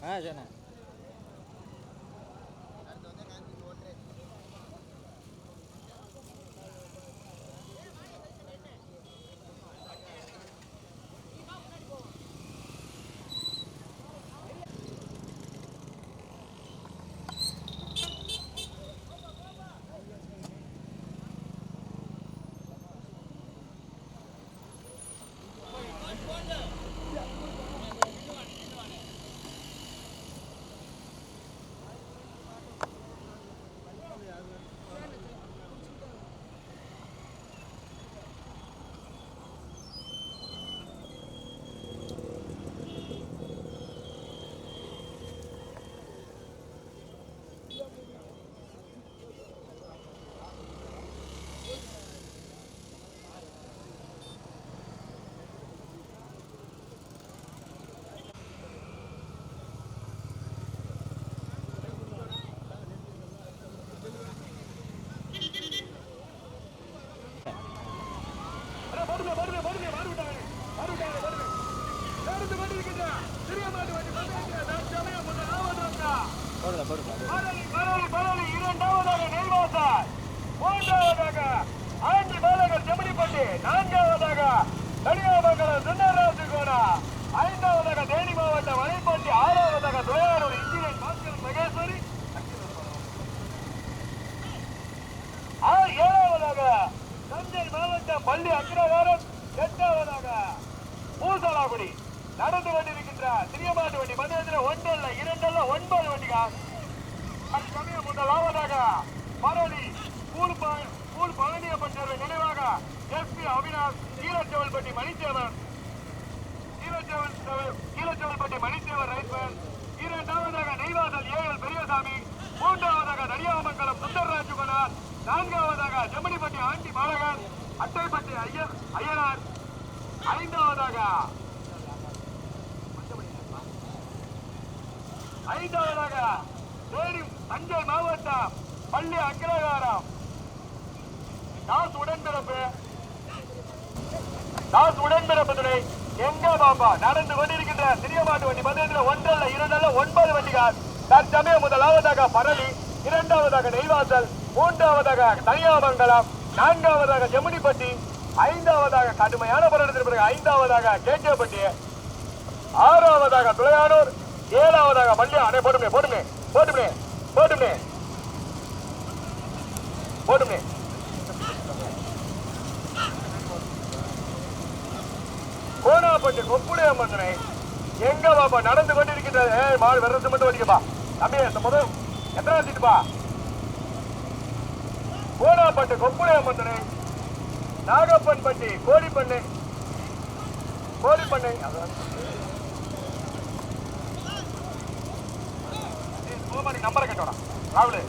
হ্যাঁ জানা ஆ சரிண்ணே போடல போடுங்க மரளி, மரளி, மரளி, இரண்டாவதாக நெல்வாசல். மூன்றாவதாக ஆண்டி பாலகர் செம்மணிப்பட்டி. நான்காவதாக கனியாமங்கலம் சுந்தரராஜு கோணா. ஐந்தாவதாக தேனி மாவட்டம் மலைப்பட்டி ஆறாவதாக துறையானூர் இன்ஜினியர் பாஸ்கர் மகேஸ்வரி ஏழாவதாக தஞ்சை மாவட்டம் பள்ளி அக்ரகாரம் எட்டாவதாக பூசலாகுடி நடந்து கொண்டிருக்கின்ற சிறியமாட்டு வண்டி மந்திரத்தில் ஒன்றல்ல இரண்டல்ல ஒன்பது வண்டிகள் அது சமயம் முதலாவதாக பரளி கூழ் ப- பூல் பழனியப்பன் சேர்வை நினைவாக எஸ் பி அவினாஷ் கீழச்செவல்பட்டி மணித்தேவன் கீழச்செவல் கீழச்செவல்பட்டி மணித்தேவன் ரைட்மேன் இரண்டாவதாக நெய்வாசல் ஏஎல் பெரியசாமி மூன்றாவதாக தனியாமங்கலம் சுந்தரராஜகுமார் நான்காவதாக ஜெமினிப்பட்டி ஆண்டி பாலகன் அட்டைப்பட்டி ஐயர் ஐயனார். ஐந்தாவதாக ஐந்தாவதாக தேனி தஞ்சை மாவட்டம் பள்ளி அக்கிரகாரம் தாஸ் உடன்பிறப்பு. தாஸ் உடன்பிறப்பு துணை எங்க பாப்பா நடந்து கொண்டிருக்கின்ற சிறிய மாட்டு வண்டி பந்தயத்தில் ஒன்றல்ல இரண்டல்ல ஒன்பது வண்டிகள். தற்சமயம் முதலாவதாக பரளி இரண்டாவதாக நெய்வாசல் மூன்றாவதாக தனியாமங்கலம் நான்காவதாக ஜெமுனிப்பட்டி ஐந்தாவதாக கடுமையான போராட்டத்திற்கு பிறகு ஐந்தாவதாக கேகேப்பட்டி ஆறாவதாக துளையானூர் ஏழாவதாக மல்லியா அடே போட்டுமே போட்டுமே போட்டுமே போட்டுமே போட்டுமே கோனாப்பட்டு கொப்புடைய மந்தனை எங்க பாப்பா நடந்து கொண்டிருக்கின்றது? ஏய் மாடு வெறத்து மட்டும் வடிக்கப்பா தம்பி இந்த முதல் எத்தனை சீட்டுப்பா கோனாப்பட்டு கொப்புடைய மந்தனை நாகப்பன் பட்டி கோடிப்பண்ணை கோடிப்பண்ணை அதான் கோமாரி நம்பரை கேட்டோடா ராகுல்.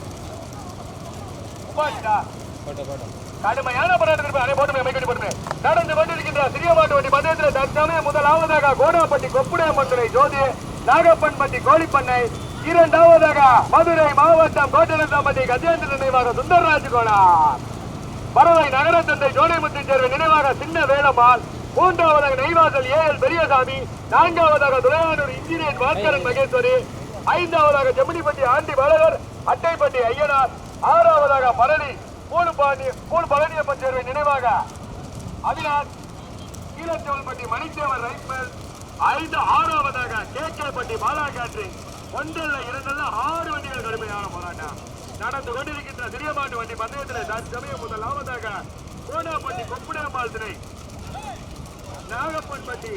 Photo photo. கடுமையான போராட்டத்திற்கு அணை போட்டுமே மைக்கடி போட்டுமே நடந்து கொண்டிருக்கின்ற சிறிய மாட்டு வண்டி மத்தியத்தில் தற்சமயம் முதலாவதாக கோடாப்பட்டி கொப்புடையம்மன்துறை ஜோதி நாகப்பன்பட்டி கோழிப்பண்ணை இரண்டாவதாக மதுரை மாவட்டம் கோட்டனத்தாம்பட்டி கஜேந்திர நினைவாக சுந்தரராஜ் கோனார். பறவை நகர தந்தை ஜோனிமுத்து சேர்வை நினைவாக சின்ன வேலம்மாள். மூன்றாவதாக நெய்வாசல் ஏஎல் பெரியசாமி. நான்காவதாக துரையானூர் இன்ஜினியர் பாஸ்கரன் மகேஸ்வரி. ஐந்தாவதாக ஜெமினிப்பட்டி ஆண்டி பாலகர் அட்டைப்பட்டி ஐயனார் ஆறாவதாக பழனி மூணு பாண்டி மூணு பழனியப்பன் சேர்வை நினைவாக. அவினார் கீழச்சோல்பட்டி மணித்தேவர் ரைட்மேல் ஐந்து ஆறாவதாக கேக்கலப்பட்டி கே பாலா கேட்ரிங் ஒன்றல்ல இரண்டல்ல ஆறு வண்டிகள் கடுமையான போராட்டம். நடந்து கொண்டிருக்கின்ற திரியமாட்டு வண்டி பந்தயத்தில் தற்சமயம் முதலாவதாக கோடாப்பட்டி கொப்புடாம்பாள் திணை நாகப்பன்பட்டி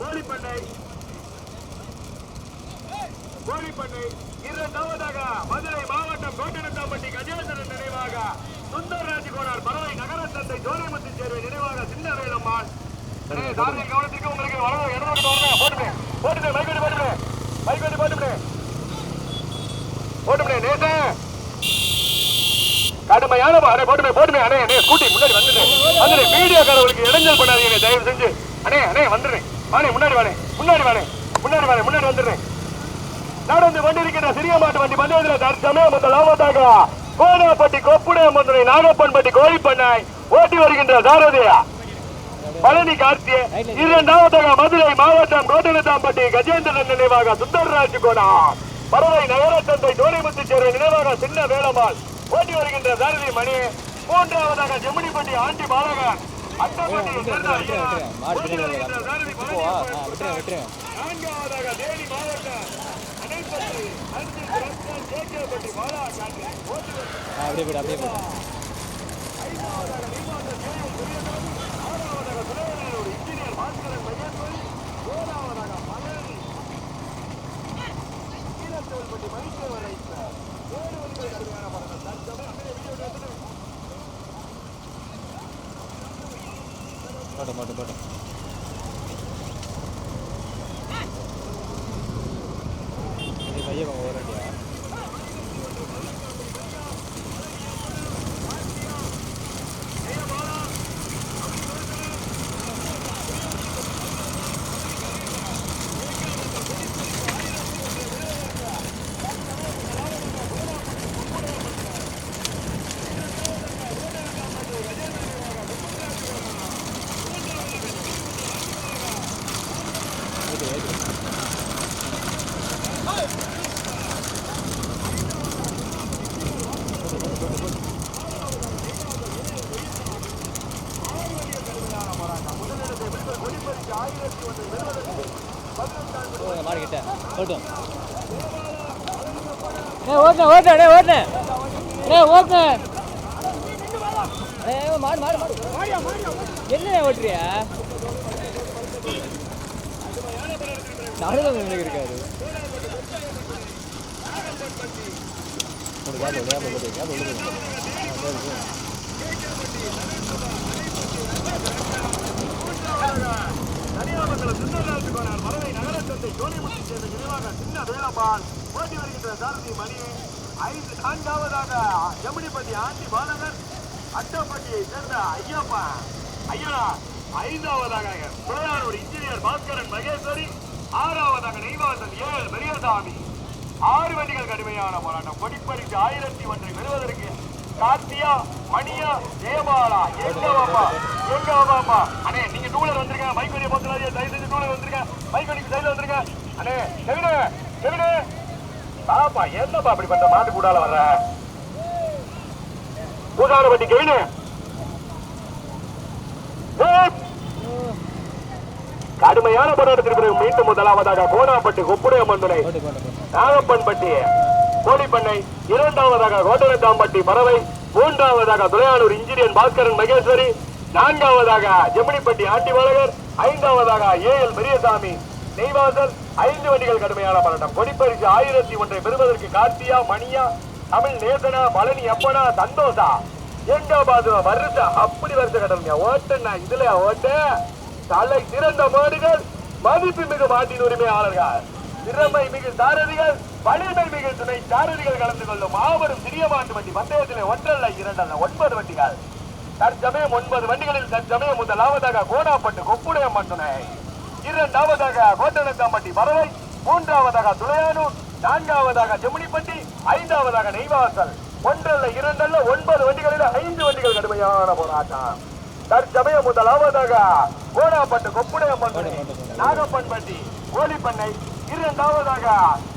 கோழிப்பண்ணை கோழிப்பண்ணை இரண்டாவதாக மதுரை மாவட்டம் கோட்டனத்தாம்பட்டி கஜேந்திரன் நினைவாக சுந்தரராஜ் கோனார் பறவை நகர தந்தை ஜோதிமுத்து சேர்வை நினைவாக சின்ன வேலம்மாள் கவனத்திற்கு உங்களுக்கு வர இடதுக்கு வரணும் போட்டுமே போட்டுமே மைக்கோடி போட்டுமே மைக்கோடி போட்டுமே. போட்டுமே நேசே. கடுமையான அண்ணே போட்டுமே போட்டுமே. அண்ணே அண்ணே ஸ்கூட்டி முன்னாடி வந்துடு. வந்துடு. மீடியாக்காரர்களுக்கு இடைஞ்சல் பண்ணாதீங்க தயவு செஞ்சு அண்ணே அண்ணே வந்துடுறேன் வாணே முன்னாடி வாணே முன்னாடி வாணே முன்னாடி வாணே முன்னாடி வந்துடுறேன் நடந்து கொண்டிருக்கின்ற சிறிய மாட்டு வண்டி பந்தயத்தில் தற்சமயம் முதலாவதாக கோடாப்பட்டி கொப்புடைய மந்திரை நாகப்பன்பட்டி கோழிப்பண்ணாய் ஓட்டி வருகின்ற சாரதியா பழனி கார்த்திய இரண்டாவதாக மதுரை மாவட்டம் கோட்டனத்தாம்பட்டி கஜேந்திரன் நினைவாக சுந்தரராஜ் கோடா பறவை நகர தந்தை தோணிமுத்து சேர நினைவாக சின்ன வேலம்மாள் ஓட்டி வருகின்ற சாரதி மணி. மூன்றாவதாக ஜெமினிப்பட்டி ஆண்டி பாலகன். நான்காவதாக தேனி மாவட்டம் அப்படியே போய்டு அப்படியே போய்டு ஆறாவதாக துணைவேந்தர் இன்ஜினியர் பாஸ்கரன் மகேஸ்வரி ஏழாவதாக பழனி ஈழத்தோல்பட்டி மணித்தேவர் ரைத்தர் ஏழு வழிகள் கடுமையான படங்கள் தற்சமயம் அப்படியே வீடியோ எடுத்துட்டு போட்டோம் போட்டோம் போட்டோம் இது பையன் வாங்க ஓரண்டியா ஓகே ஓகே போங்க மாடு கிட்ட போட்டும் ஏ ஓட்டுன ஓட்டுன டே ஓட்டுன டே ஓட்டுன டே மாடு மாடு மாடு. என்ன ஓட்டுறியா? நானும் நினைக்க இருக்காரு ஒரு ஒரு தனியாமங்கலம் கோனார் மதுரை நகரத்தத்தை சந்தை சேர்ந்த நினைவாக சின்ன வேலம்மாள் போட்டி வருகின்ற சாரதி மணி. ஐந்து நான்காவதாக ஜெமினிப்பட்டி ஆண்டி பாலகர் அட்டப்பட்டியை சேர்ந்த ஐயப்பா. ஐயா ஐந்தாவதாக புலையானூர் இன்ஜினியர் பாஸ்கரன் மகேஸ்வரி ஆறாவதாக நெய்வாசன் ஏழு பெரியசாமி. ஆறு வண்டிகள் கடுமையான போராட்டம். கொடிப்படிக்கு ஆயிரத்தி ஒன்றை பெறுவதற்கு கார்த்தியா மணியா ஜெயபாலா எங்க வாப்பா எங்க வாப்பா அண்ணே நீங்க டூலர் வந்திருக்க பைக் வண்டியை போத்துறாதே தயவு செஞ்சு டூலர் வந்திருக்க பைக் வண்டிக்கு சைடுல வந்திருக்க அண்ணே கெவினு கெவினு பாப்பா என்னப்பா அப்படி பண்ற? மாட்டு கூடால வர்ற? பூசார வண்டி கெவினு! கடுமையான போராட்டத்திற்கு மீண்டும் முதலாவதாக கோனாப்பட்டு கொப்புடைய போட்டு போட்டு போட்டு. நாகப்பன்பட்டி கோழிப்பண்ணை இரண்டாவதாக கோட்டரத்தாம்பட்டி பறவை மூன்றாவதாக துறையானூர் இன்ஜினியர் பாஸ்கரன் மகேஸ்வரி நான்காவதாக ஜெமினிப்பட்டி ஆண்டிவாளகர் ஐந்தாவதாக ஏ எல் பெரியசாமி. நெய்வாசல் ஐந்து வண்டிகள் கடுமையான பலட்டம் கொடிப்பரிசு ஆயிரத்தி ஒன்றை பெறுவதற்கு கார்த்தியா மணியா தமிழ் நேசனா பழனி அப்பனா சந்தோஷா. எங்க பாது வருஷ அப்படி வருஷ கடமையா ஓட்டுனா இதுல ஓட்ட? தலை சிறந்த மாடுகள் மதிப்பு மிகு மாட்டின் உரிமையாளர்கள். திறமை மிகு சாரதிகள் வலிமை மிகு துணை சாரதிகள் கலந்து கொள்ளும் மாபெரும் சிறிய மாட்டு வண்டி பந்தயத்திலே ஒன்றல்ல இரண்டல்ல ஒன்பது வண்டிகள். தற்சமயம் ஒன்பது வண்டிகளில் தற்சமயம் முதலாவதாக கோடாப்பட்டு கொப்புடையம்மன் துணை இரண்டாவதாக கோட்டனக்காம்பட்டி பறவை மூன்றாவதாக துளையானூர் நான்காவதாக ஜெமினிப்பட்டி ஐந்தாவதாக நெய்வாசல். ஒன்றல்ல இரண்டல்ல ஒன்பது வண்டிகளில் ஐந்து வண்டிகள் கடுமையான போராட்டம். தற்சமயம் முதலாவதாக கோடாப்பட்டு கொப்புடையம்மன் துணை நாகப்பன்பட்டி கோழிப்பண்ணை. இரண்டாவதாக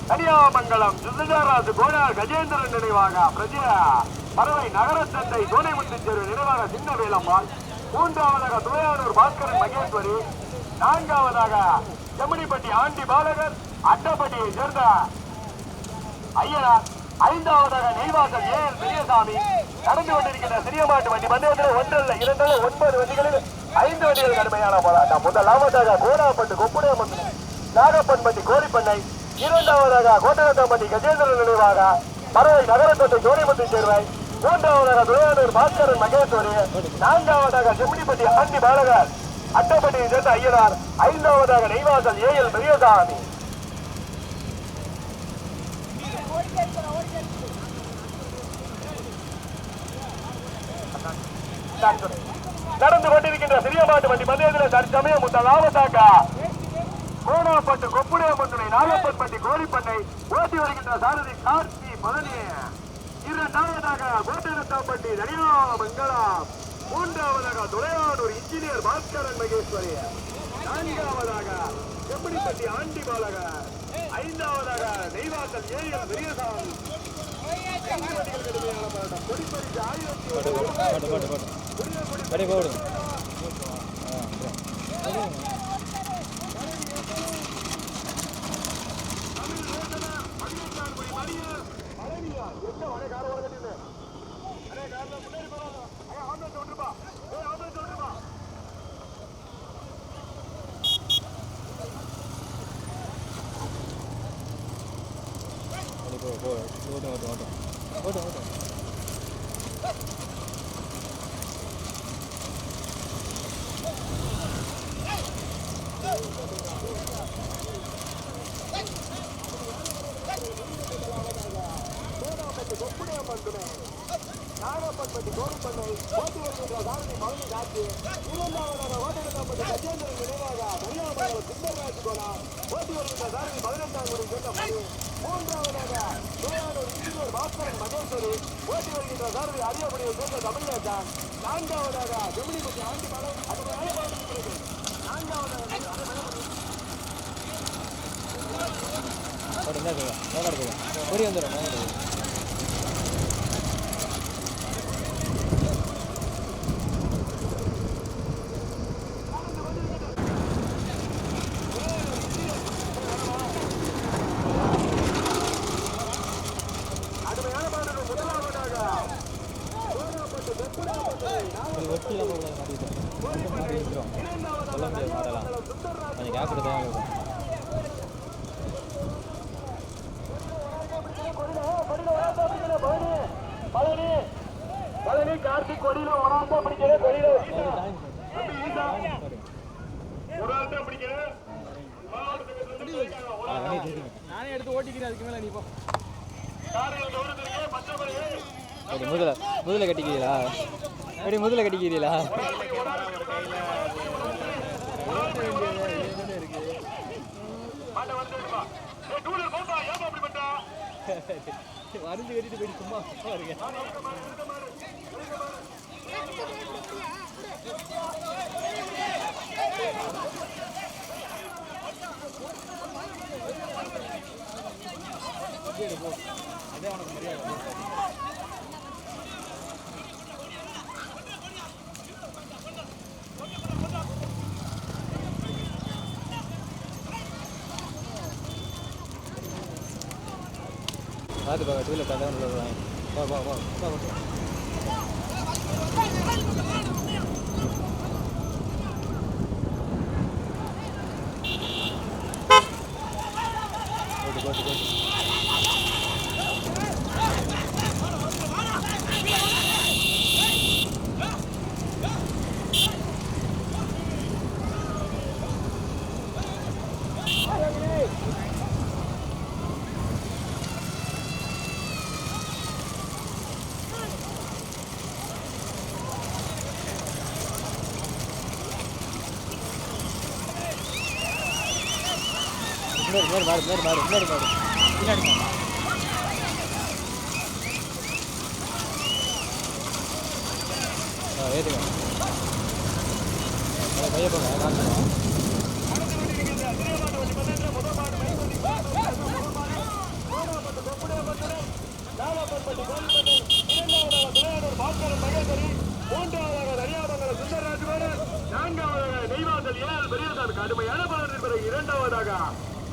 கனியாமங்கலம் சுந்தரராஜு கோனார் கஜேந்திரன் நினைவாக பிரஜா. பறவை நகர சந்தை கோனைமுத்து தெரு நினைவாக சின்ன வேலம்மாள் மூன்றாவதாக துறையானூர் பாஸ்கரன் மகேஸ்வரி. நான்காவதாக செம்மணிப்பட்டி ஆண்டி பாலகர் அட்டப்பட்டியை சேர்ந்த ஐயனார். ஐந்தாவதாக நெய்வாசல் ஏஎல் பெரியசாமி. நடந்து கொண்டிருக்கின்ற சிறியமாட்டு வண்டி பந்தயத்தில் ஒன்றல்ல இரண்டல்ல ஒன்பது வண்டிகளில் ஐந்து வண்டிகள் கடுமையான போராட்டம். முதலாவதாக கோடாப்பட்டு கொப்புடையம்மன் நாகப்பன்பட்டி கோரிப்பண்ணை இரண்டாவதாக கோட்டகத்தம்பட்டி கஜேந்திரன் நினைவாக பறவை நகரத்தொட்டு ஜோடிமுத்து சேர்வை. மூன்றாவதாக துறையாளர் பாஸ்கரன் மகேஸ்வரி. நான்காவதாக செம்மிடிப்பட்டி ஆண்டி பாலகர். அட்டப்பட்டியை சேர்ந்த ஐயனார். ஐந்தாவதாக நெய்வாசல் ஏ எல் பெரியசாமி. நடந்து கொண்டிருக்கின்ற சிறிய மாட்டு வண்டி மதியத்தில் தற்சமயம் முதலாவதாக கோணாப்பட்டு கொப்புடைய மந்தனை நாகப்பன்பட்டி கோழிப்பண்ணை ஓட்டி வருகின்ற சாரதி கார்த்தி பழனி இரண்டாவதாக கோட்டரத்தாம்பட்டி தனியா மங்கலம் மூன்றாவதாக துளையானூர் இன்ஜினியர் பாஸ்கரன் மகேஸ்வரி. நான்காவதாக செப்படிப்பட்டி ஆண்டி பாலகர் ஐந்தாவதாக பெரியசாமி. வண்டிகள் கடுமையான போராட்டம் கொடிப்பறித்து ஆயிரத்தி போட்டு ஒரு போட்டு போட்டு போட்டு புதிய கொடி அப்படியே போடுங்க ஆ அப்புறம் தமிழ் ரோசனா பதினெட்டாம் குடி மணிய பழனியா எங்க வடை கார வர கட்டினு அடே கார்ல முன்னாடி போறாங்க ஐயா ஆம்பளை விட்டுப்பா ஏய் ஆம்பளை விட்டுப்பா அப்படி போ போ ஓட்டும் ஓட்டும் ஓட்டும் ஓட்டும் ஓட்டும் கோடாப்பட்டு நாகப்பன்பட்டி கோருப்பண்ணை ஓட்டு வருகின்ற தாரணி பழனி காட்சி இரண்டாவதாக ஓட்டெடுக்கப்பட்ட கஜேந்திரன் நினைவாக தனியாமங்கலம் சுந்தரராஜ் கோலா ஓட்டு வருகின்ற தாரணி பதினெட்டாம் குடி சேர்ந்த மணி மூன்றாவதாக துறையானூர் இன்ஜினியர் பாஸ்கரன் மகேஸ்வரி ஓட்டி வருகின்ற தாரணி அரியபடியை சேர்ந்த தமிழேசன் நான்காவதாக ஜெமினிபதி ஆண்டி மலம் அது நான்காவதாக போட்டு வந்துடும் மேலாடு போதும் கடுமையான பாடல்கள் முதலாவதாக கோடாப்பட்டு வெப்படாப்பட்டு ஒரு ஒட்டிலாம் போகக்கூடாது மாட்டிக்கிட்டோம் மாட்டி விட்டுரும் சொல்ல முடியாது மாடலாம் கொஞ்சம் கேப் எடுத்து தான் இருக்கும் பழனி கார்த்திக் கொடியில ஒரு ஆள் தான் பிடிக்கல கொடியில ஒரு ஆள் தான் பிடிக்கல ஆ வண்டி தூக்கிங்க நானே எடுத்து ஓட்டிக்கிறேன் அதுக்கு மேல நீ போ அப்படி முதல்ல முதல்ல கட்டிக்கிறீங்களா அப்படி முதல்ல கட்டிக்கிறீங்களா வருந்து கட்டிட்டு போயிட்டு சும்மா சும்மா இருக்கேன் அதே உனக்கு மரியாதை பார்க்க டூ வீலர் வா வா வா. முன்னாடி முன்னாடி மாறு முன்னாடி மாறு முன்னாடி மாறு. பின்னாடி மாறு. ஆ ஏற்றுங்க கையை போங்க காமிச்சு கடுமையான பலனின் பிறகு இரண்டாவதாக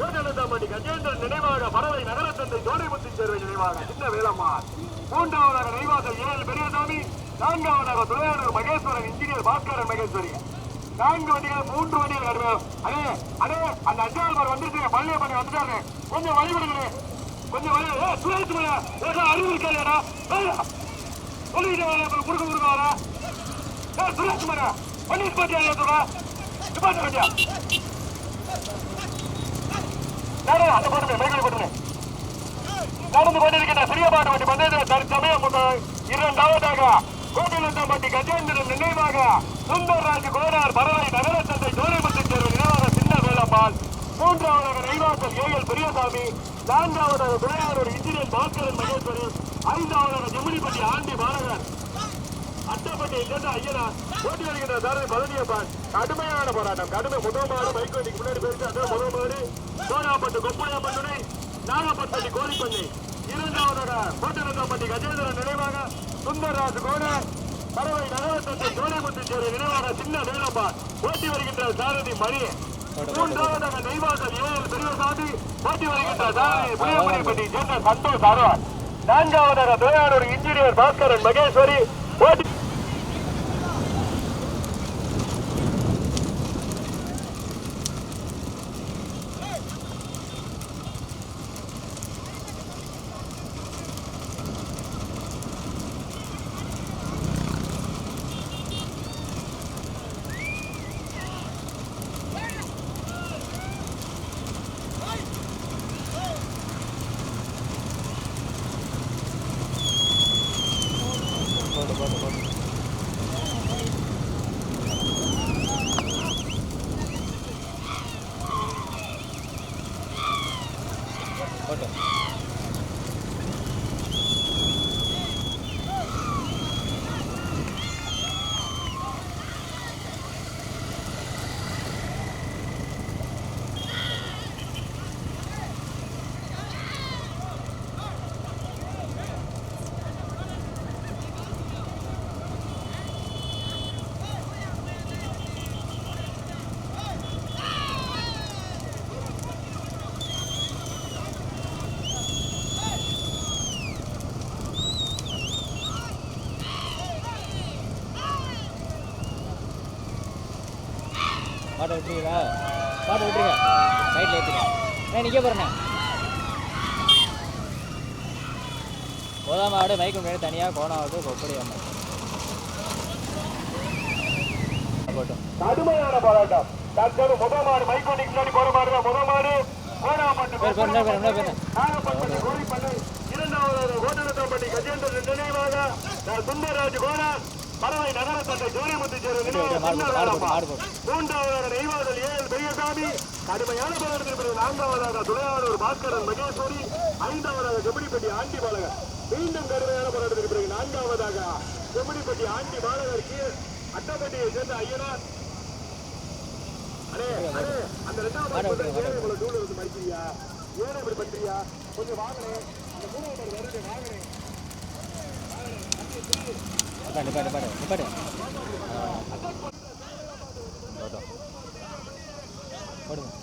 கோட்டனந்தாம்பட்டி கஜேந்திரன் நினைவாக பறவை நகரத்தந்தை ஜோடிமுத்தி சேர்வை நினைவாக சின்ன வேலம்மாள். மூன்றாவதாக நெய்வாசல் ஏழு பெரியசாமி நான்காவதாக துறையாளர் மகேஸ்வரன் இன்ஜினியர் பாஸ்கரன் மகேஸ்வரி. நான்கு வண்டிகள் மூன்று வண்டிகள் கடுமையாக அடே அடே அந்த அஞ்சாவது வந்துருச்சு பள்ளிய பண்ணி வந்துட்டாரு கொஞ்சம் வழிவிடுங்களே கொஞ்சம் வழி ஏ சுரேஷ் மலையா ஏதோ அறிவு இருக்காதா சொல்லிட்டு வரேன் குறுக்க குறுக்க வரேன் ஏ சுரேஷ் மலையா பண்ணி பாட்டியா சொல்றா நிப்பாட்ட வேண்டியா? அந்த போட்டுமே மேகலை போட்டுமே நடந்து கொண்டிருக்கின்ற சிறியபாடு வண்டி பந்தயத்தில் தற்சமயம் முதல் இரண்டாவதாக கோட்டிலந்தம்பட்டி கஜேந்திரன் நினைவாக சுந்தர்ராஜ் கோனார் பறவை நகரத்தந்தை ஜோதிமுத்து தேர்வு நினைவாக சின்ன வேலம்மாள். மூன்றாவதாக நெய்வாசல் ஏஎல் பெரியசாமி. நான்காவதாக துணையாளர் இன்ஜினியர் பாஸ்கரன் மகேஸ்வரி. ஐந்தாவதாக ஜெமினிப்பட்டி ஆண்டி பாலகர். அட்டப்பட்டியை சேர்ந்த ஐயனா போட்டி வருகின்ற தாரதி பழனியப்பன் கடுமையான போராட்டம். கடுமை முதல் மாடு பைக் வண்டிக்கு முன்னாடி போயிருக்கு. அதான் முதல் மாடு சோனாப்பட்டு கொப்புடையப்பன் துணை நாகப்பட்டி கோழிப்பண்ணி இரண்டாவதோட கோட்டரங்கப்பட்டி கஜேந்திரன் நினைவாக சுந்தரராஜ் கோட பறவை நகரத்தத்தை கோடைமுத்து சேரி நினைவாக சின்ன வேலம்பான் போட்டி வருகின்ற சாரதி மணி மூன்றாவதாக நெய்வாசல் ஏஎல் பெரியசாமி. போட்டி வருகின்ற சாரதி புளியமணிப்பட்டி சேர்ந்த சந்தோஷ் அருவார் நான்காவதாக துறையானூர் இன்ஜினியர் பாஸ்கரன் மகேஸ்வரி. போட்டி போட்டு போட்டு போட்டு பாட்டை விட்டுருக்கீங்களா பாட்டை விட்டுருங்க. ரைட்டில் ஏற்றுங்க ஏன் நிற்க போகிறேண்ணே கோதாம ஆடு மைக்கு முன்னாடி தனியாக கோணம் ஆகுது கொப்படி அம்மா போட்டோம் கடுமையான போராட்டம். டாக்டர் முதல் மாடு மைக்கோண்டிக்கு முன்னாடி போற மாடு தான் முதல் மாடு கோணாம்பட்டு பேர் பேர் என்ன பேர் என்ன பேர் நாகப்பட்டி கோழிப்பண்ணை இரண்டாவதாக கோட்டனத்தம்பட்டி கஜேந்திரன் நினைவாக. நான் சுந்தரராஜ் கோணா. பறவை நகரத்தந்தை ஜோதிமுத்து சேரு நினைவாக மாடு சின்ன போட்டு மாடு போட்டு வேலப்பா மாடு போட்டு மூன்றாவதாக நெய்வாதல் ஏஎல் பெரியசாமி. கடுமையான போராட்டத்தில் பிறகு நான்காவதாக துணையாளர் பாஸ்கரன் மகேஸ்வரி. ஐந்தாவதாக செம்மடிப்பட்டி ஆண்டி பாலகர். மீண்டும் கடுமையான போராட்டத்தில் பிறகு நான்காவதாக செம்மடிப்பட்டி ஆண்டி பாலகர் கீழ் அட்டப்பட்டியை சேர்ந்த ஐயனார். அடே அடே அந்த ரெண்டாவது மாடு விட்டுருங்க, மாடு ஏன் இருந்து இப்படி பண்றியா கொஞ்சம் வாங்கினே அந்த மூணாவது வருது வாங்கினே நிப்பாடு நிப்பாடு நிப்பாடு நிப்பாடு போட்டோம் போடுங்க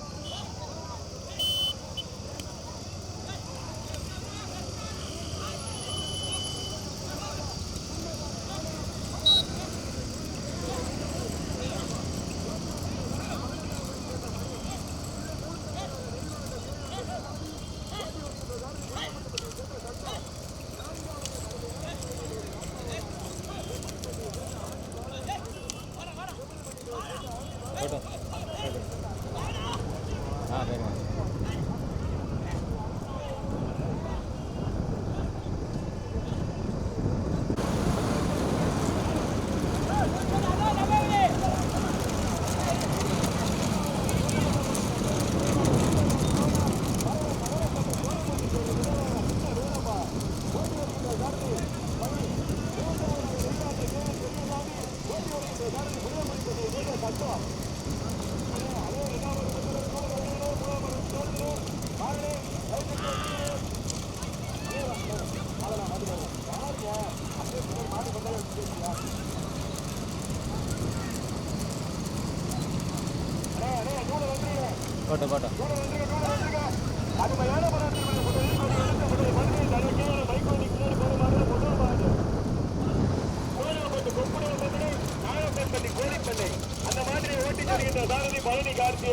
நாகப்பட்டி கோழிப்பண்ணை அந்த மாதிரி ஓட்டி செல்கின்ற சாரதி பழனி கார்த்தி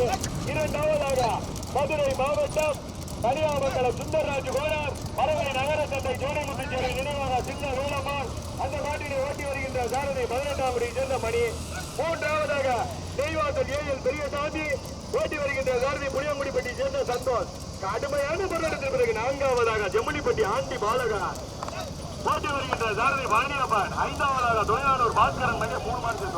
இரண்டாவதாக மதுரை மாவட்டம் கனியாமங்கலம் சுந்தரராஜ் கோடார் பறவை நகர சந்தை ஜோடிமுத்துச்சேரி நினைவாக சின்ன வேலம்மாள் அந்த மாட்டினை ஓட்டி வருகின்ற சாரதி பதினெட்டாம் சேர்ந்த மணி. வீரர்கள் ஏ எல் பெரியசாமி ஓட்டி வருகின்ற சாரதி புளியங்குடிப்பட்டி சேர்ந்த சந்தோஷ். கடுமையான பொருளாதாரத்தின் பிறகு நான்காவதாக ஜெம்மணிப்பட்டி ஆண்டி பாலகா ஓட்டி வருகின்ற சாரதி பழனியப்பன் ஐந்தாவதாக தொழிலாளர் பாஸ்கரன் மைய மூணு மாதத்தில்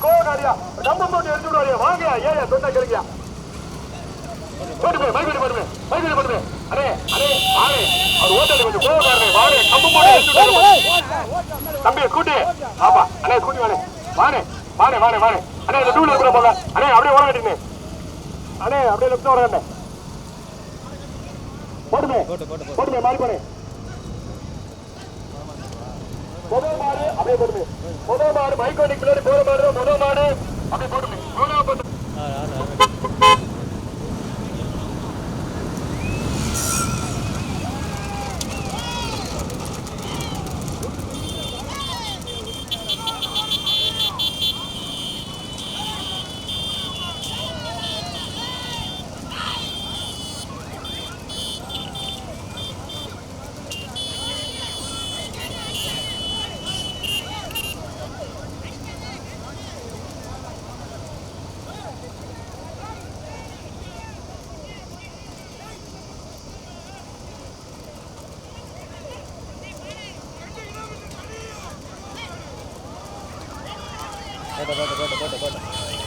கோவக்காரியா கம்பம் போட்டு எடுத்து வாங்க ஏன் சொன்ன கிடைக்கியா? போட்டுமே மைக்கு போட்டுமே மைக்கு போட்டுமே அடே அடே வாடே அவர் ஓட்டாடி கொஞ்சம் கோவக்காரனே வாடே கம்பு வாடே. தம்பி கூட்டி. ஆப்பா அண்ணே கூட்டி வாடே. வாடே வாடே வாடே வாடே. அண்ணே இந்த டூல கூட போங்க. அண்ணே அப்படியே ஓட கட்டினே அண்ணே அப்படியே லெஃப்ட் ஓட கட்டே போட்டு போட்டுமே மாறி போனே முதல் மாடு அப்படியே போட்டுமே. முதல் மாடு மைக்கோடி பின்னாடி போற மாடு முதல் மாடு அப்படியே போட்டுமே. மூணாவது volta, volta, volta, volta.